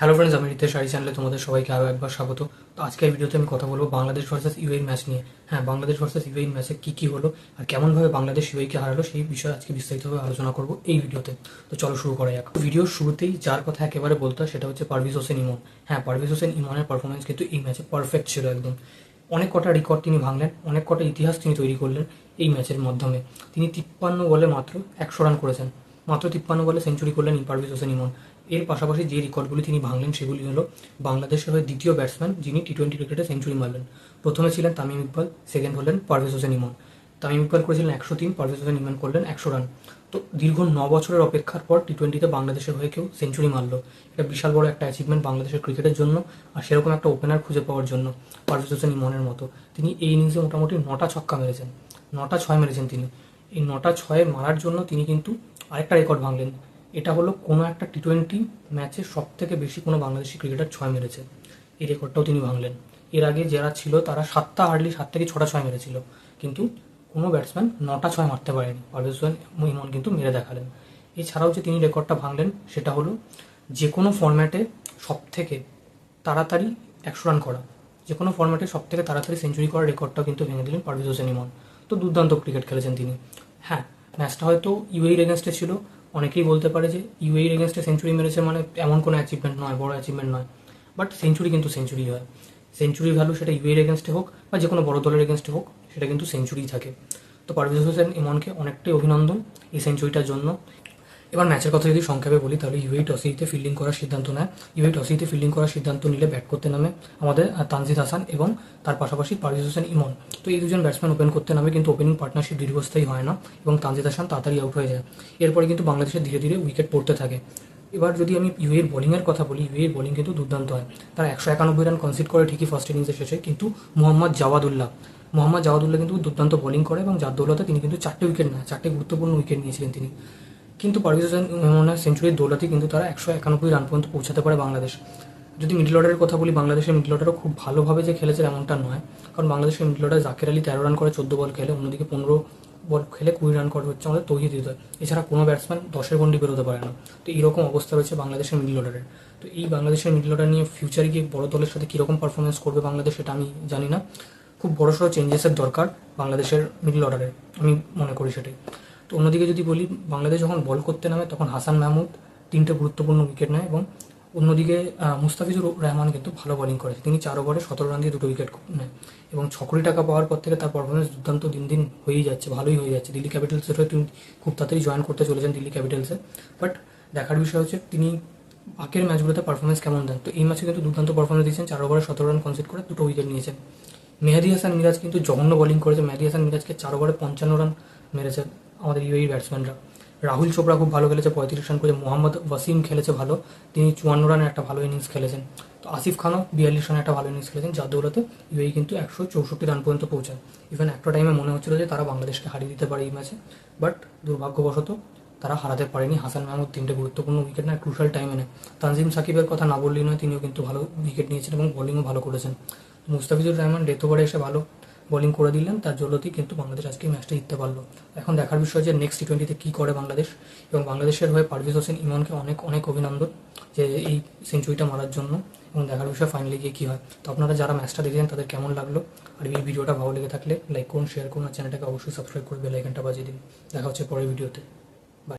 Hello friends আমি রিতেশ শাড়ি চ্যানেলে তোমাদের সবাইকে আরও একবার স্বাগত। তো আজকের ভিডিওতে আমি কথা বলব বাংলাদেশ ভার্সেস ইউএই ম্যাচ নিয়ে। হ্যাঁ বাংলাদেশ ভার্সেস ইউএই ম্যাচে কী কী হলো আর কেমনভাবে বাংলাদেশ ইউএইকে হারালো সেই বিষয়ে আজকে বিস্তারিতভাবে আলোচনা করব এই ভিডিওতে তো। চলো শুরু করা যাক। ভিডিওর শুরুতেই যার কথা একেবারে বলতে সেটা হচ্ছে পারভিজ হোসেন ইমন। হ্যাঁ পারভিজ হোসেন ইমনের পারফরমেন্স কিন্তু এই ম্যাচে পারফেক্ট ছিল একদম। অনেক কটা রেকর্ড তিনি ভাঙলেন, অনেক কটা ইতিহাস তিনি তৈরি করলেন এই ম্যাচের মাধ্যমে। তিনি তিপ্পান্ন বলে মাত্র একশো রান করেছেন। মাত্র তিপ্পান্ন বলে সেঞ্চুরি করলেন পারভিজ হোসেন ইমন। এর পাশাপাশি যে রেকর্ডগুলি তিনি ভাঙলেন সেগুলি হলো বাংলাদেশের হয়ে দ্বিতীয় ব্যাটসম্যান যিনি টি টোয়েন্টি ক্রিকেটে সেঞ্চুরি মারলেন। প্রথমে ছিলেন তামিম ইকবাল, সেকেন্ড হলেন পারভেজ হোসেন ইমন। তামিম ইকবাল করেছিলেন একশো তিন, পারভেজ হোসেন ইমন করলেন একশো রান। তো দীর্ঘ ন বছরের অপেক্ষার পর টি টোয়েন্টিতে বাংলাদেশের হয়ে কেউ সেঞ্চুরি মারলো। এটা বিশাল বড় একটা অ্যাচিভমেন্ট বাংলাদেশের ক্রিকেটের জন্য আর সেরকম একটা ওপেনার খুঁজে পাওয়ার জন্য পারভেজ হোসেন ইমনের মতো। তিনি এই ইনিংসে মোটামুটি নটা ছক্কা মেরেছেন, নটা ছয় মেরেছেন তিনি। এই নটা ছয়ে মারার জন্য তিনি কিন্তু আরেকটা রেকর্ড ভাঙলেন। এটা হলো কোনো একটা টি টোয়েন্টি ম্যাচে সব থেকে বেশি কোনো বাংলাদেশি ক্রিকেটার ছয় মেরেছে। এই রেকর্ডটাও তিনি ভাঙলেন। এর আগে যারা ছিল তারা সাতটা হার্ডলি সাত থেকে ছটা ছয় মেরেছিল। কিন্তু কোনো ব্যাটসম্যান নটা ছয় মারতে পারেনি। পারভেজ ইমন কিন্তু মেরে দেখালেন। এছাড়াও যে তিনি রেকর্ডটা ভাঙলেন, সেটা হলো যে কোনো ফর্ম্যাটে সব থেকে তাড়াতাড়ি একশো রান করা। যে কোনো ফর্ম্যাটে সব থেকে তাড়াতাড়ি সেঞ্চুরি করার রেকর্ডটাও কিন্তু ভেঙে দিলেন পারভেজ হোসেন ইমন। তো দুর্দান্ত ক্রিকেট খেলেছেন তিনি। হ্যাঁ ম্যাচটা হয়তো ইউএইর এগেনস্টে ছিল। অনেকেই বলতে পারে যে ইউএর এগেনস্টে সেঞ্চুরি মেরেছে মানে এমন কোনো অ্যাচিভমেন্ট নয়, বড় অ্যাচিভমেন্ট নয়। বাট সেঞ্চুরি কিন্তু সেঞ্চুরি হয়। সেঞ্চুরি ভ্যালু সেটা ইউএর এগেনস্টে হোক বা যে কোনো বড় দলের এগেনস্টে হোক, সেটা কিন্তু সেঞ্চুরি থাকে। তো পারভেজ হোসেন ইমনকে অনেকটাই অভিনন্দন এই সেঞ্চুরিটার জন্য। এবার ম্যাচের কথা যদি সংক্ষেপে বলি, তাহলে ইউএই টসিতে ফিল্ডিং করার সিদ্ধান্ত নেয়। ইউএই টসিতে ফিল্ডিং করার সিদ্ধান্ত নিলে ব্যাট করতে নামে আমাদের তানজিদ হাসান এবং তার পাশাপাশি পারভেজ হোসেন ইমন। তো এই দুজন ব্যাটসম্যান ওপেন করতে নামে কিন্তু ওপেনিং পার্টনারশিপ দীর্ঘস্থায়ী হয় না এবং তানজিদ হাসান তাড়াতাড়ি আউট হয়ে যায়। এরপরে কিন্তু বাংলাদেশের ধীরে ধীরে উইকেট পড়তে থাকে। এবার যদি আমি ইউএর বোলিংয়ের কথা বলি ইউএর বোলিং কিন্তু দুর্দান্ত হয়। তারা একশো একানব্বই রান কনসিড করে ঠিকই ফার্স্ট ইনিংসের শেষে কিন্তু মোহাম্মদ জাওয়াদুল্লাহ মোহাম্মদ জাওয়াদুল্লাহ কিন্তু দুর্দান্ত বোলিং করে এবং যার দৌলতে তিনি কিন্তু চারটে উইকেট নেয়, চারটে গুরুত্বপূর্ণ উইকেট নিয়েছিলেন তিনি। কিন্তু পারভেজ হোসেন সেঞ্চুরির দৌলতে কিন্তু তারা একশো একানব্বই রান পর্যন্ত পৌঁছাতে পারে বাংলাদেশ। যদি মিডল অর্ডারের কথা বলি, বাংলাদেশের মিডল অর্ডারও খুব ভালোভাবে যে খেলেছে এমনটা নয়। কারণ বাংলাদেশের মিডল অর্ডার জাকের আলী তেরো রান করে চোদ্দ বল খেলে, অন্যদিকে পনেরো বল খেলে কুড়ি রান করে হচ্ছে আমাদের তৌহিদ হৃদয়। এছাড়া কোনো ব্যাটসম্যান দশের গন্ডি বেরোতে পারে না। তো এইরকম অবস্থা রয়েছে বাংলাদেশের মিডল অর্ডারের। তো এই বাংলাদেশের মিডল অর্ডার নিয়ে ফিউচারে গিয়ে বড় দলের সাথে কীরকম পারফরমেন্স করবে বাংলাদেশ, সেটা আমি জানি না। খুব বড়সড় চেঞ্জেসের দরকার বাংলাদেশের মিডল অর্ডারে আমি মনে করি সেটাই। তো অন্যদিকে যদি বলি, বাংলাদেশ যখন বল করতে নামে, তখন হাসান মাহমুদ তিনটে গুরুত্বপূর্ণ উইকেট নেয় এবং অন্যদিকে মুস্তাফিজুর রহমান কিন্তু ভালো বোলিং করে। তিনি চার ওভারে সতেরো রান দিয়ে দুটো উইকেট নেয়। এবং ছ টাকা পাওয়ার পর থেকে তার পারফরমেন্স দুর্দান্ত দিন দিন হয়েই যাচ্ছে, ভালোই হয়ে যাচ্ছে। দিল্লি ক্যাপিটালসের হয়ে তিনি খুব তাড়াতাড়ি জয়েন করতে চলেছেন দিল্লি ক্যাপিটালসে বাট দেখার বিষয় হচ্ছে, তিনি বাকের ম্যাচগুলোতে পারফরমেন্স কেমন দেন? তো এই ম্যাচে কিন্তু দুর্দান্ত পারফরমেন্স দিয়েছেন। চার ওভারে সতেরো রান কনসিড করে দুটো উইকেট নিয়েছেন। মেহেদি হাসান মিরাজ কিন্তু জঘন্য বোলিং করেছে। মেহেদি হাসান মিরাজকে চার ওভারে পঞ্চান্ন রান মেরেছে। আমাদের ইউএই ব্যাটসম্যানরা রাহুল চোপড়া খুব ভালো খেলেছে, পঁয়ত্রিশ রান করে। মোহাম্মদ ওয়াসিম খেলেছে ভালো। তিনি চুয়ান্ন রানের একটা ভালো ইনিংস খেলেছেন। তো আসিফ খানও বিয়াল্লিশ রানের একটা ভালো ইনিংস খেলেছেন, যার দৌলতে ইউএই কিন্তু একশো চৌষট্টি রান পর্যন্ত পৌঁছায়। ইভেন একটা টাইমে মনে হচ্ছিল যে তারা বাংলাদেশকে হারিয়ে দিতে পারে এই ম্যাচে বাট দুর্ভাগ্যবশত তারা হারাতে পারেনি। হাসান মাহমুদ তিনটে গুরুত্বপূর্ণ উইকেট নেয় ক্রুশাল টাইমে নেয়। তানজিম সাকিবের কথা না বললেই নয়, তিনিও কিন্তু ভালো উইকেট নিয়েছেন এবং বোলিংও ভালো করেছেন। মুস্তাফিজুর রহমান ডেথ ওভারে এসে ভালো বোলিং করে দিলেন, তার জলতেই কিন্তু বাংলাদেশ আজকে ম্যাচটা জিততে পারল। এখন দেখার বিষয় যে নেক্সট টি টোয়েন্টিতে কী করে বাংলাদেশ? এবং বাংলাদেশের হয়ে পারভেজ হোসেন ইমনকে অনেক অনেক অভিনন্দন যে এই সেঞ্চুরিটা মারার জন্য। এবং দেখার বিষয় ফাইনালি গিয়ে কী হয়। তো আপনারা যারা ম্যাচটা দেখেছেন তাদের কেমন লাগল? আর এই ভিডিওটা ভালো লেগে থাকলে লাইক করুন শেয়ার করুন, আর চ্যানেলটাকে অবশ্যই সাবস্ক্রাইব করে বেলাইকানটা বাজিয়ে দিন। দেখা হচ্ছে পরের ভিডিওতে